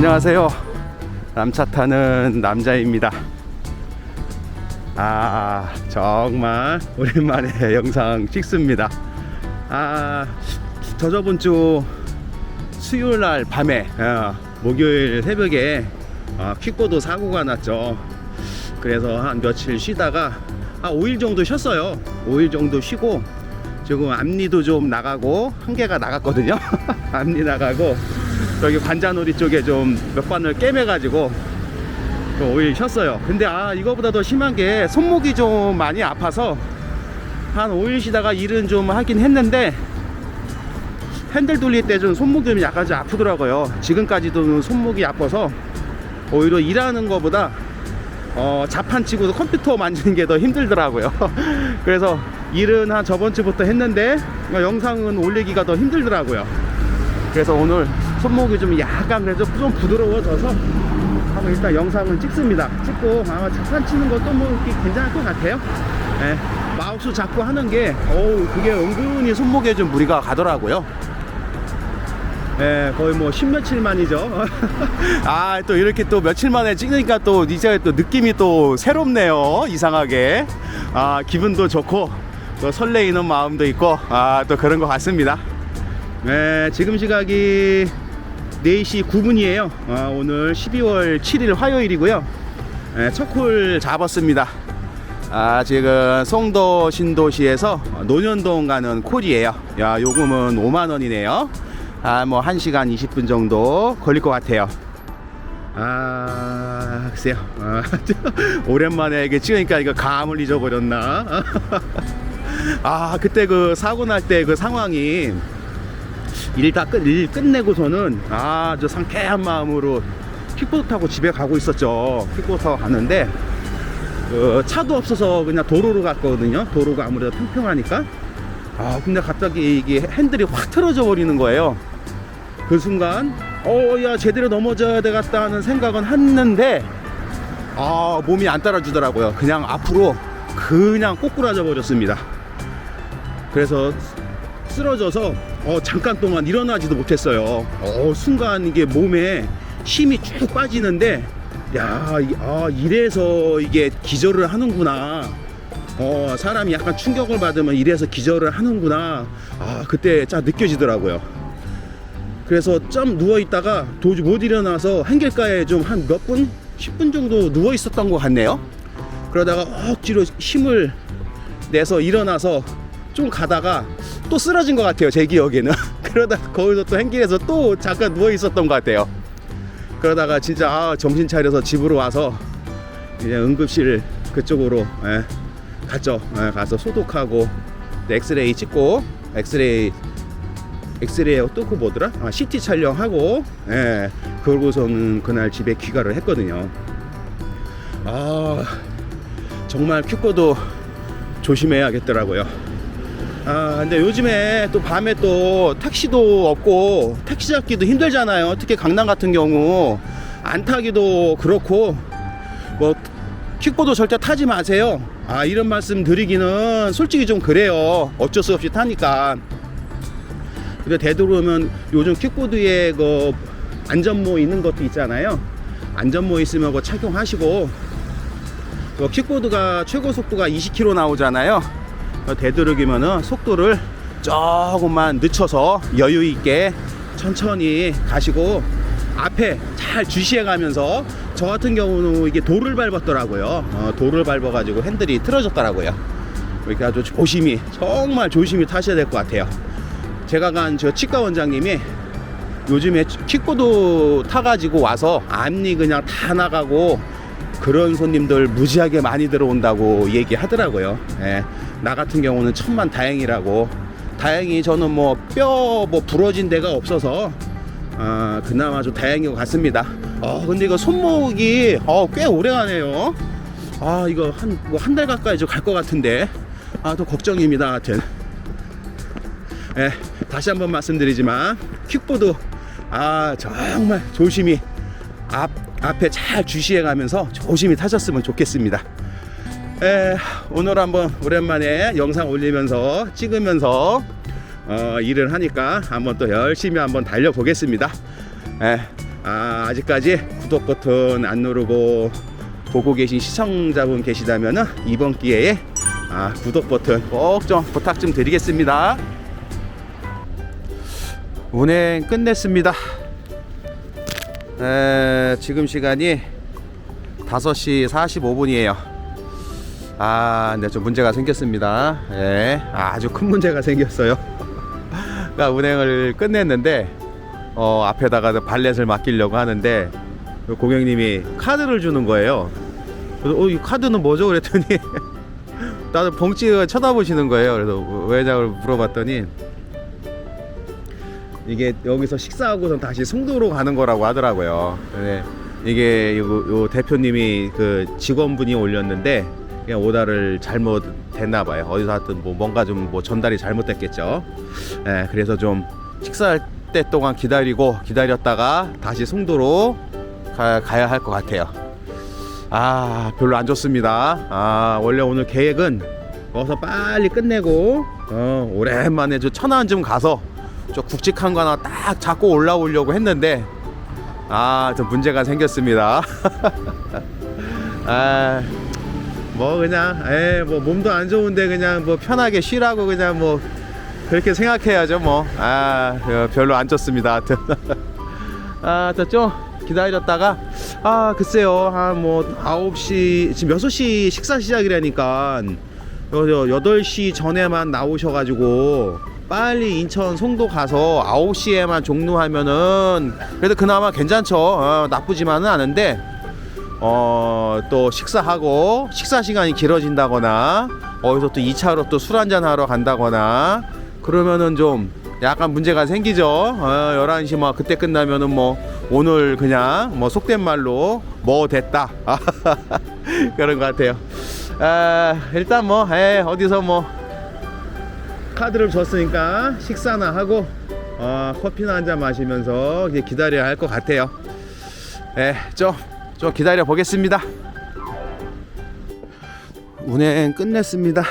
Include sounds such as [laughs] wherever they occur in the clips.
안녕하세요. 남차 타는 남자입니다. 아, 정말 오랜만에 [laughs] 영상 찍습니다. 아, 저 저번 주 수요일 날 밤에, 어, 목요일 새벽에 어, 퀵보드 사고가 났죠. 그래서 한 며칠 쉬다가 한 5일 정도 쉬었어요. 5일 정도 쉬고 지금 앞니도 좀 나가고 한 개가 나갔거든요. [laughs] 앞니 나가고 여기 관자놀이 쪽에 좀 몇 번을 깨매가지고 또 5일 쉬었어요. 근데 아 이거보다 더 심한 게 손목이 좀 많이 아파서 한 5일 쉬다가 일은 좀 하긴 했는데 핸들 돌릴 때 좀 손목이 좀 약간 좀 아프더라고요. 지금까지도 손목이 아파서 오히려 일하는 것보다 어, 자판 치고서 컴퓨터 만지는 게 더 힘들더라고요. [laughs] 그래서 일은 한 저번 주부터 했는데 어, 영상은 올리기가 더 힘들더라고요. 그래서 오늘 손목이 좀 약간 그래도 좀 부드러워져서 한번 일단 영상을 찍습니다. 찍고 아마 자판 치는 것도 뭐 괜찮을 것 같아요. 예, 마우스 잡고 하는 게 어우 그게 은근히 손목에 좀 무리가 가더라고요. 예, 거의 뭐 십며칠 만이죠. [laughs] 아, 또 이렇게 또 며칠 만에 찍으니까 또 이제 또 느낌이 또 새롭네요. 이상하게. 아, 기분도 좋고, 또 설레이는 마음도 있고, 아, 또 그런 것 같습니다. 네, 지금 시각이 4시 9분이에요. 아, 오늘 12월 7일 화요일이고요. 네, 첫콜 잡았습니다. 아, 지금 송도 신도시에서 논현동 가는 콜이에요. 야, 요금은 5만원이네요. 아, 뭐, 1시간 20분 정도 걸릴 것 같아요. 아, 글쎄요. 아, [laughs] 오랜만에 이게 찍으니까 이거 감을 잊어버렸나? [laughs] 아, 그때 그 사고 날 때 그 상황이 일 다 끝, 일 끝내고서는 아, 저 상쾌한 마음으로 킥보드 타고 집에 가고 있었죠. 킥보드 타고 갔는데, 그 차도 없어서 그냥 도로로 갔거든요. 도로가 아무래도 평평하니까. 아, 근데 갑자기 이게 핸들이 확 틀어져 버리는 거예요. 그 순간, 어, 야, 제대로 넘어져야 되겠다 하는 생각은 했는데, 아, 몸이 안 따라주더라고요. 그냥 앞으로 그냥 꼬꾸라져 버렸습니다. 그래서 쓰러져서 어, 잠깐 동안 일어나지도 못했어요. 어, 순간 이게 몸에 힘이 쭉 빠지는데, 야, 이- 아, 이래서 이게 기절을 하는구나. 어, 사람이 약간 충격을 받으면 이래서 기절을 하는구나. 아, 그때 짜 느껴지더라고요. 그래서 좀 누워 있다가 도저히 못 일어나서 한길가에 좀 한 몇 분, 10분 정도 누워 있었던 것 같네요. 그러다가 억지로 힘을 내서 일어나서 좀 가다가 또 쓰러진 것 같아요. 제 기억에는. [laughs] 그러다 거기서 또 한길에서 또 잠깐 누워 있었던 것 같아요. 그러다가 진짜 아, 정신 차려서 집으로 와서 이제 응급실 그쪽으로 예, 갔죠. 예, 가서 소독하고 엑스레이 찍고 엑스레이 엑스레이 또그 뭐더라? 아, CT 촬영하고 예, 그러고서는 그날 집에 귀가를 했거든요. 아 정말 큐코도 조심해야겠더라고요. 아 근데 요즘에 또 밤에 또 택시도 없고 택시 잡기도 힘들잖아요. 특히 강남 같은 경우 안 타기도 그렇고 뭐 킥보드 절대 타지 마세요. 아 이런 말씀 드리기는 솔직히 좀 그래요. 어쩔 수 없이 타니까. 근데 되도록이면 요즘 킥보드에 그 안전모 있는 것도 있잖아요. 안전모 있으면 그거 착용하시고 그 킥보드가 최고 속도가 20km 나오잖아요. 어, 되도록이면은 속도를 조금만 늦춰서 여유 있게 천천히 가시고 앞에 잘 주시해 가면서 저 같은 경우는 이게 돌을 밟았더라고요. 어, 돌을 밟아 가지고 핸들이 틀어졌더라고요. 이렇게 아주 조심히 정말 조심히 타셔야 될 것 같아요. 제가 간 저 치과 원장님이 요즘에 킥보드 타가지고 와서 앞니 그냥 다 나가고 그런 손님들 무지하게 많이 들어온다고 얘기하더라고요. 예, 나 같은 경우는 천만 다행이라고. 다행히 저는 뭐뼈뭐 부러진 데가 없어서 아, 그나마 좀 다행인 것 같습니다. 어, 근데 이거 손목이 어, 꽤 오래 가네요. 아, 이거 한 뭐 한 달 가까이 좀갈것 같은데. 아, 또 걱정입니다. 하여튼. 예, 다시 한번 말씀드리지만 킥보드 아 정말 조심히 앞 앞에 잘 주시해 가면서 조심히 타셨으면 좋겠습니다. 에, 오늘 한번 오랜만에 영상 올리면서 찍으면서 어, 일을 하니까 한번 또 열심히 한번 달려 보겠습니다. 에, 아, 아직까지 구독 버튼 안 누르고 보고 계신 시청자분 계시다면 이번 기회에 아, 구독 버튼 꼭 좀 부탁 좀 드리겠습니다. 운행 끝냈습니다. 에, 지금 시간이 5시 45분이에요. 아, 근데 좀 문제가 생겼습니다. 예, 아주 큰 문제가 생겼어요. [laughs] 그러니까 운행을 끝냈는데 어, 앞에다가 발렛을 맡기려고 하는데 그 고객님이 카드를 주는 거예요. 그래서 어, 이 카드는 뭐죠? 그랬더니 [laughs] 나도 벙찌가 쳐다보시는 거예요. 그래서 왜 자꾸 물어봤더니 이게 여기서 식사하고선 다시 송도로 가는 거라고 하더라고요. 네. 이게 요, 요 대표님이 그 직원분이 올렸는데 그냥 오다를 잘못 됐나 봐요. 어디서 하여튼 뭐 뭔가 좀 뭐 전달이 잘못됐겠죠. 예, 그래서 좀 식사할 때 동안 기다리고 기다렸다가 다시 송도로 가, 가야 할 것 같아요. 아, 별로 안 좋습니다. 아, 원래 오늘 계획은 어서 빨리 끝내고 어, 오랜만에 저 천안 좀 가서 저 굵직한 거 하나 딱 잡고 올라오려고 했는데 아, 좀 문제가 생겼습니다. [laughs] 아, 뭐 그냥 에, 뭐 몸도 안 좋은데 그냥 뭐 편하게 쉬라고 그냥 뭐 그렇게 생각해야죠 뭐. 아, 어, 별로 안 좋습니다. 하여튼. [laughs] 아, 저좀 기다렸다가 아, 글쎄요. 한 뭐 9시 지금 6시 식사 시작이라니까 여, 여, 8시 전에만 나오셔 가지고 빨리 인천 송도 가서 9시에만 종료하면은 그래도 그나마 괜찮죠. 어, 나쁘지만은 않은데 어, 또 식사하고 식사 시간이 길어진다거나 어디서 또 2차로 또 술 한잔 하러 간다거나 그러면은 좀 약간 문제가 생기죠. 어, 11시 뭐 그때 끝나면은 뭐 오늘 그냥 뭐 속된 말로 뭐 됐다. [laughs] 그런 것 같아요. 아, 일단 뭐 에, 어디서 뭐 카드를 줬으니까 식사나 하고 어, 커피나 한 잔 마시면서 이제 기다려야 할 것 같아요. 예, 좀, 좀 기다려 보겠습니다. 운행 끝냈습니다.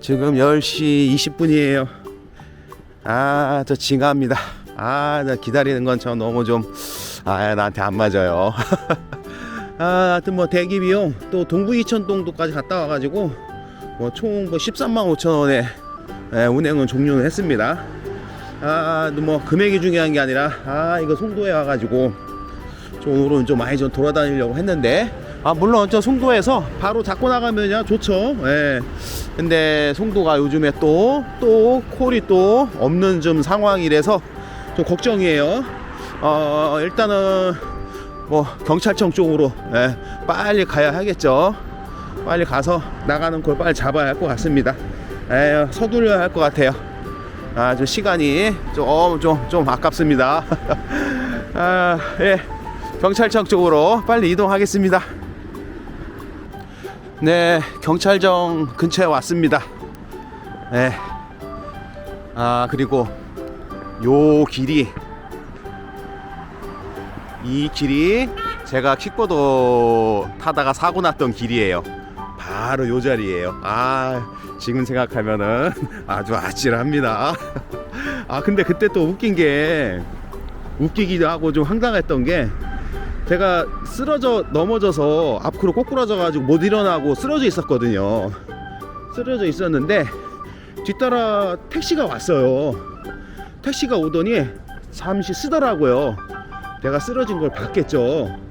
지금 10시 20분이에요. 아, 저 징합니다. 아, 나 기다리는 건 저 너무 좀, 아, 나한테 안 맞아요. [laughs] 아, 하여튼 뭐 대기 비용 또 동부 이천동도까지 갔다 와가지고 뭐 총뭐 13만 5천 원에 예, 운행은 종료는 했습니다. 아, 뭐 금액이 중요한 게 아니라 아 이거 송도에 와가지고 좀 오늘은 좀 많이 좀 돌아다니려고 했는데 아 물론 저 송도에서 바로 잡고 나가면야 좋죠. 예. 근데 송도가 요즘에 또또 콜이 또 없는 좀 상황이라서 좀 걱정이에요. 어 일단은 뭐 경찰청 쪽으로 예, 빨리 가야 하겠죠. 빨리 가서 나가는 걸 빨리 잡아야 할 것 같습니다. 에 서둘러야 할 것 같아요. 아, 좀 시간이 좀, 좀, 좀 아깝습니다. [laughs] 아, 예. 경찰청 쪽으로 빨리 이동하겠습니다. 네, 경찰청 근처에 왔습니다. 네. 아, 그리고 요 길이 이 길이 제가 킥보드 타다가 사고 났던 길이에요. 바로 요 자리예요. 아, 지금 생각하면은 [laughs] 아주 아찔합니다. [laughs] 아, 근데 그때 또 웃긴 게 웃기기도 하고 좀 황당했던 게 제가 쓰러져 넘어져서 앞으로 꼬꾸라져 가지고 못 일어나고 쓰러져 있었거든요. 쓰러져 있었는데 뒤따라 택시가 왔어요. 택시가 오더니 잠시 쓰더라고요. 내가 쓰러진 걸 봤겠죠.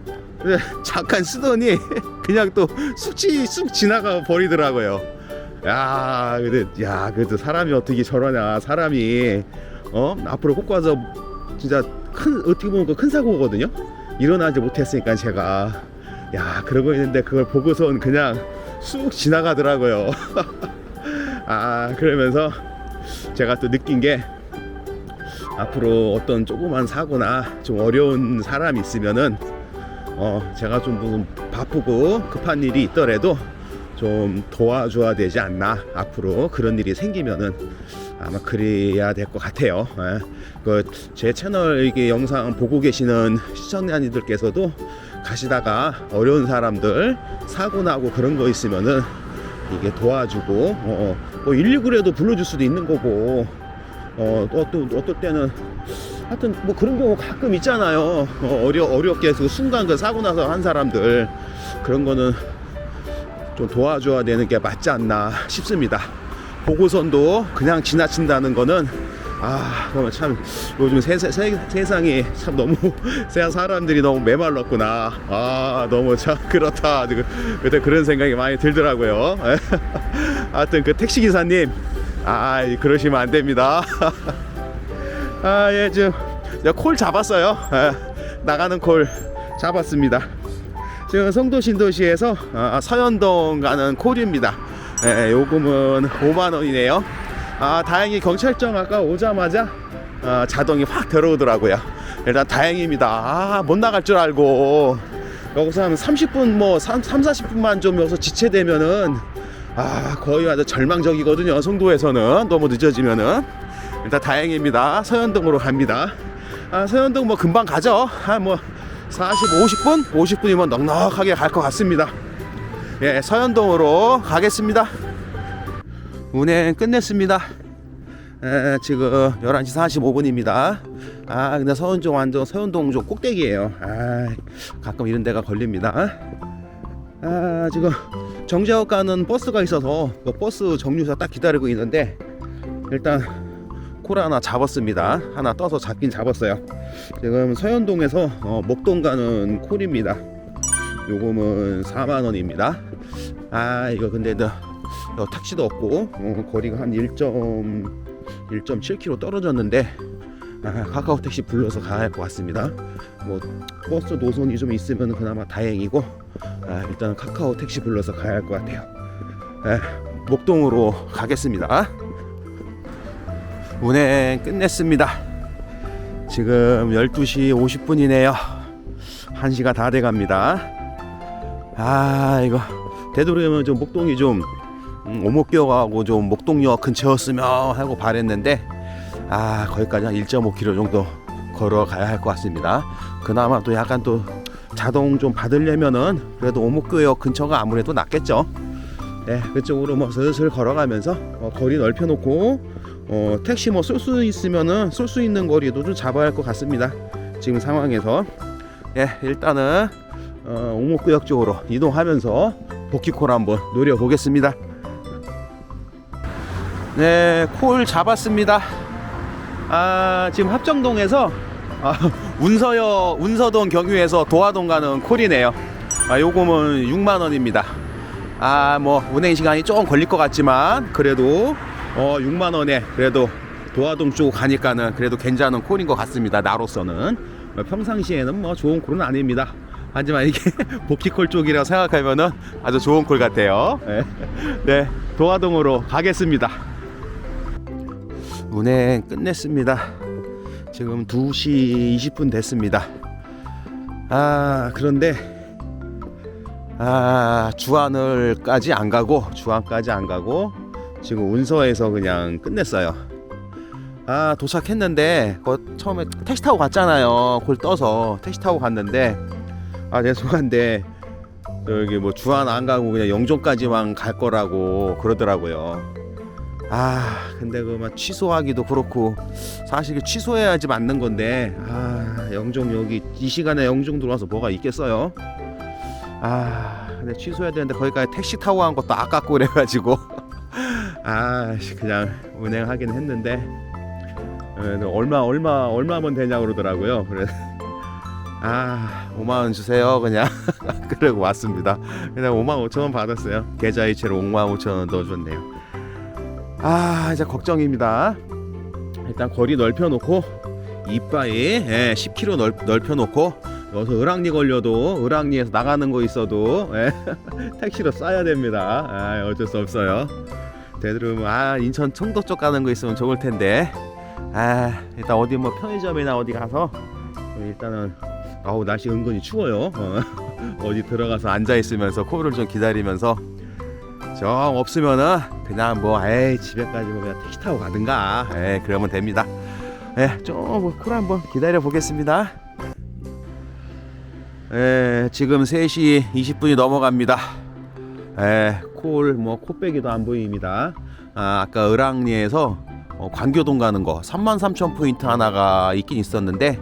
잠깐 쓰더니 [laughs] 그냥 또 쑥지 쑥 지나가 버리더라고요. 야, 근데 야, 그래도 사람이 어떻게 저러냐? 사람이 어 앞으로 꼭 가서 진짜 큰 어떻게 보면 그큰 사고거든요. 일어나지 못했으니까 제가 야 그러고 있는데 그걸 보고선 그냥 쑥 지나가더라고요. [laughs] 아 그러면서 제가 또 느낀 게 앞으로 어떤 조그만 사고나 좀 어려운 사람이 있으면은 어 제가 좀 바쁘고 급한 일이 있더라도 좀 도와줘야 되지 않나 앞으로 그런 일이 생기면은 아마 그래야 될 것 같아요. 그제 채널 이게 영상 보고 계시는 시청자님들께서도 가시다가 어려운 사람들 사고 나고 그런 거 있으면은 이게 도와주고 어, 뭐 119라도 불러줄 수도 있는 거고 어, 또, 또 어떨 때는 하여튼 뭐 그런 경우 가끔 있잖아요. 어, 어려 어렵게 해서 순간 그 사고 나서 한 사람들 그런 거는 좀 도와줘야 되는 게 맞지 않나 싶습니다. 보고선도 그냥 지나친다는 거는 아 그러면 참 요즘 세, 세, 세상이 참 너무 [laughs] 세상 사람들이 너무 메말랐구나 아 너무 참 그렇다 그- 그때 그런 생각이 많이 들더라고요 [laughs] 하여튼 그 택시 기사님 아 그러시면 안 됩니다 [laughs] 아 예 지금 내가 콜 잡았어요 예, 나가는 콜 잡았습니다 지금 성도 신도시에서 아, 서현동 가는 콜입니다. 예, 요금은 5만 원이네요. 아 다행히 경찰청 아까 오자마자 아, 자동이 확 들어오더라고요. 일단 다행입니다. 아 못 나갈 줄 알고 여기서 한 30분 뭐 3, 3 40분만 좀 여기서 지체되면은 아 거의 아주 절망적이거든요. 송도에서는 너무 늦어지면은 일단 다행입니다. 서현동으로 갑니다. 아 서현동 뭐 금방 가죠. 한뭐 40, 50분? 50분이면 넉넉하게 갈 것 같습니다. 예, 서현동으로 가겠습니다. 운행 끝냈습니다. 에, 지금 11시 45분입니다. 아, 근데 서현동 완전 서현동 좀 꼭대기예요. 아, 가끔 이런 데가 걸립니다. 아, 지금 정재역 가는 버스가 있어서 그 버스 정류소 딱 기다리고 있는데 일단 콜 하나 잡았습니다. 하나 떠서 잡긴 잡았어요. 지금 서현동에서 어, 목동 가는 콜입니다. 요금은 4만 원입니다. 아 이거 근데 너, 너 택시도 없고 어, 거리가 한 1.1.7km 떨어졌는데 아, 카카오 택시 불러서 가야 할 것 같습니다. 뭐 버스 노선이 좀 있으면 그나마 다행이고 아, 일단 카카오 택시 불러서 가야 할 것 같아요. 에, 목동으로 가겠습니다. 운행 끝냈습니다. 지금 12시 50분이네요. 1시가 다 돼 갑니다. 아, 이거 되도록이면 좀 목동이 좀 음, 오목교하고 좀 목동역 근처였으면 하고 바랬는데 아, 거기까지 한 1.5km 정도 걸어가야 할 것 같습니다. 그나마 또 약간 또 자동 좀 받으려면은 그래도 오목교역 근처가 아무래도 낫겠죠. 네, 그쪽으로 뭐 슬슬 걸어가면서 어, 거리 넓혀놓고 어, 택시 뭐쏠수 있으면은 쏠수 있는 거리도 좀 잡아야 할 것 같습니다. 지금 상황에서 예 일단은 어, 옥목구역 쪽으로 이동하면서 복귀콜 한번 노려 보겠습니다. 네 콜 잡았습니다. 아 지금 합정동에서 아, 운서역 운서동 경유에서 도화동 가는 콜이네요. 아 요금은 6만 원입니다. 아 뭐 운행 시간이 조금 걸릴 것 같지만 그래도 어 6만 원에 그래도 도화동 쪽 가니까는 그래도 괜찮은 콜인 것 같습니다. 나로서는 어, 평상시에는 뭐 좋은 콜은 아닙니다. 하지만 이게 [laughs] 복귀콜 쪽이라 생각하면은 아주 좋은 콜 같아요. 네, 네 도화동으로 가겠습니다. 운행 끝냈습니다. 지금 2시 20분 됐습니다. 아 그런데 아 주안을까지 안 가고 주안까지 안 가고 지금 운서에서 그냥 끝냈어요. 아 도착했는데 그 처음에 택시 타고 갔잖아요. 그걸 떠서 택시 타고 갔는데 아 죄송한데 여기 뭐 주안 안 가고 그냥 영종까지만 갈 거라고 그러더라고요. 아 근데 그 막 취소하기도 그렇고 사실 취소해야지 맞는 건데 아 영종 여기 이 시간에 영종 들어와서 뭐가 있겠어요? 아 근데 취소해야 되는데 거기까지 택시 타고 간 것도 아깝고 그래가지고 아 그냥 운행하긴 했는데 에, 얼마 얼마 얼마면 되냐 그러더라고요. 그래 아 5만 원 주세요 그냥. [laughs] 그러고 왔습니다. 그냥 5만 5천 원 받았어요. 계좌 이체로 5만 5천 원 넣어줬네요. 아 이제 걱정입니다. 일단 거리 넓혀놓고 이빠이 예, 10km 넓, 넓혀놓고 여기서 을왕리 걸려도 을왕리에서 나가는 거 있어도 예, [laughs] 택시로 싸야 됩니다. 아, 어쩔 수 없어요 되도록이면 아 인천 청도 쪽 가는 거 있으면 좋을 텐데. 아 일단 어디 뭐 편의점이나 어디 가서 일단은 아우 날씨 은근히 추워요. 어, [laughs] 어디 들어가서 앉아 있으면서 코를 좀 기다리면서 정 없으면은 그냥 뭐 에이 집에까지 뭐 그냥 택시 타고 가든가. 에 그러면 됩니다. 에좀콜 한번 기다려 보겠습니다. 에 지금 3시 20분이 넘어갑니다. 에, 콜, 뭐, 코빼기도 안 보입니다. 아, 아까 을왕리에서 어, 관교동 가는 거 33,000 포인트 하나가 있긴 있었는데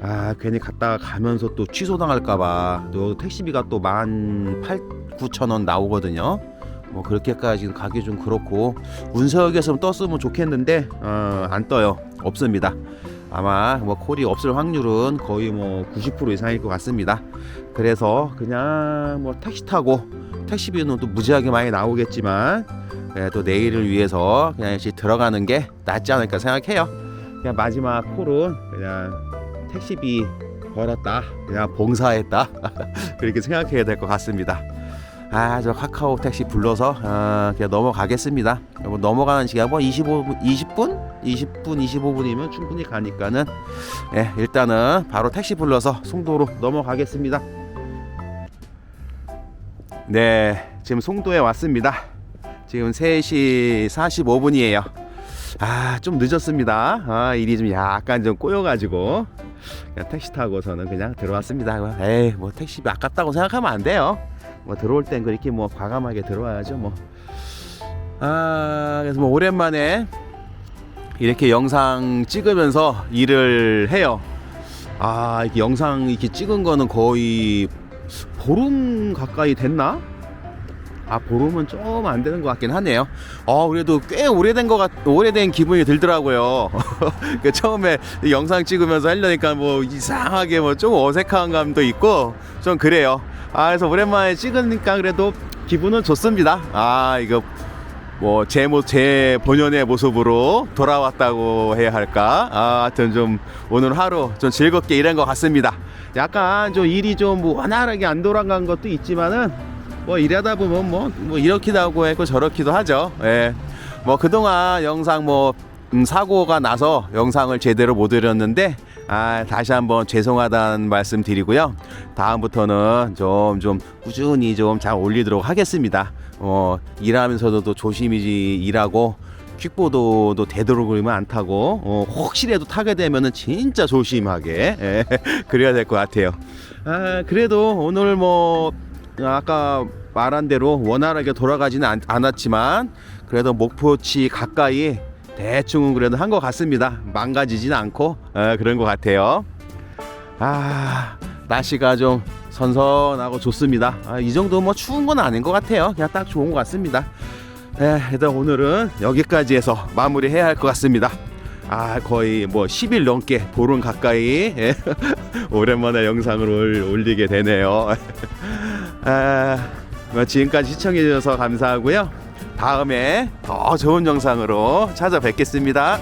아 괜히 갔다가 가면서 또 취소당할까봐 또 택시비가 또 18,900원 나오거든요. 뭐 그렇게까지 가기 좀 그렇고 운석에서 떴으면 좋겠는데 어, 안 떠요. 없습니다. 아마 뭐 콜이 없을 확률은 거의 뭐 90% 이상일 것 같습니다. 그래서 그냥 뭐 택시 타고 택시비는 또 무지하게 많이 나오겠지만 예, 또 내일을 위해서 그냥 역시 들어가는 게 낫지 않을까 생각해요. 그냥 마지막 콜은 그냥 택시비 벌었다, 그냥 봉사했다 [laughs] 그렇게 생각해야 될 것 같습니다. 아, 저 카카오 택시 불러서 아, 그냥 넘어가겠습니다. 뭐 넘어가는 시간 뭐 25분, 20분, 20분, 25분이면 충분히 가니까는 예, 일단은 바로 택시 불러서 송도로 넘어가겠습니다. 네, 지금 송도에 왔습니다. 지금 3시 45분이에요. 아, 좀 늦었습니다. 아, 일이 좀 약간 좀 꼬여가지고 그냥 택시 타고서는 그냥 들어왔습니다. 에이, 뭐 택시비 아깝다고 생각하면 안 돼요. 뭐 들어올 땐 그렇게 뭐 과감하게 들어와야죠. 뭐. 아, 그래서 뭐 오랜만에 이렇게 영상 찍으면서 일을 해요. 아, 이렇게 영상 이렇게 찍은 거는 거의 보름 가까이 됐나? 아 보름은 좀 안 되는 것 같긴 하네요. 어 그래도 꽤 오래된 것 같, 오래된 기분이 들더라고요. [laughs] 그 처음에 이 영상 찍으면서 하려니까 뭐 이상하게 뭐 좀 어색한 감도 있고 좀 그래요. 아 그래서 오랜만에 찍으니까 그래도 기분은 좋습니다. 아 이거 뭐제모제 본연의 모습으로 돌아왔다고 해야 할까? 아, 하여튼 좀 오늘 하루 좀 즐겁게 일한 것 같습니다. 약간 좀 일이 좀 뭐 원활하게 안 돌아간 것도 있지만은 뭐 일하다 보면 뭐, 뭐 이렇기도 하고 했고 저렇기도 하죠. 예. 뭐 그동안 영상 뭐 음, 사고가 나서 영상을 제대로 못 드렸는데 아, 다시 한번 죄송하다는 말씀 드리고요. 다음부터는 좀 좀 꾸준히 좀 잘 올리도록 하겠습니다. 어, 일하면서도 또 조심히 일하고 퀵보드도 되도록이면 안 타고 어, 혹시라도 타게 되면은 진짜 조심하게 예, [laughs] 그래야 될 것 같아요. 아, 그래도 오늘 뭐 아까 말한 대로 원활하게 돌아가지는 않, 않았지만 그래도 목표치 가까이 대충은 그래도 한 것 같습니다. 망가지진 않고 어, 그런 것 같아요. 아 날씨가 좀 선선하고 좋습니다. 아, 이 정도 뭐 추운 건 아닌 것 같아요. 그냥 딱 좋은 것 같습니다. 에, 일단 오늘은 여기까지 해서 마무리해야 할 것 같습니다. 아 거의 뭐 10일 넘게 보름 가까이 예, [laughs] 오랜만에 영상을 올- 올리게 되네요. [laughs] 아, 뭐 지금까지 시청해 주셔서 감사하고요. 다음에 더 좋은 영상으로 찾아뵙겠습니다.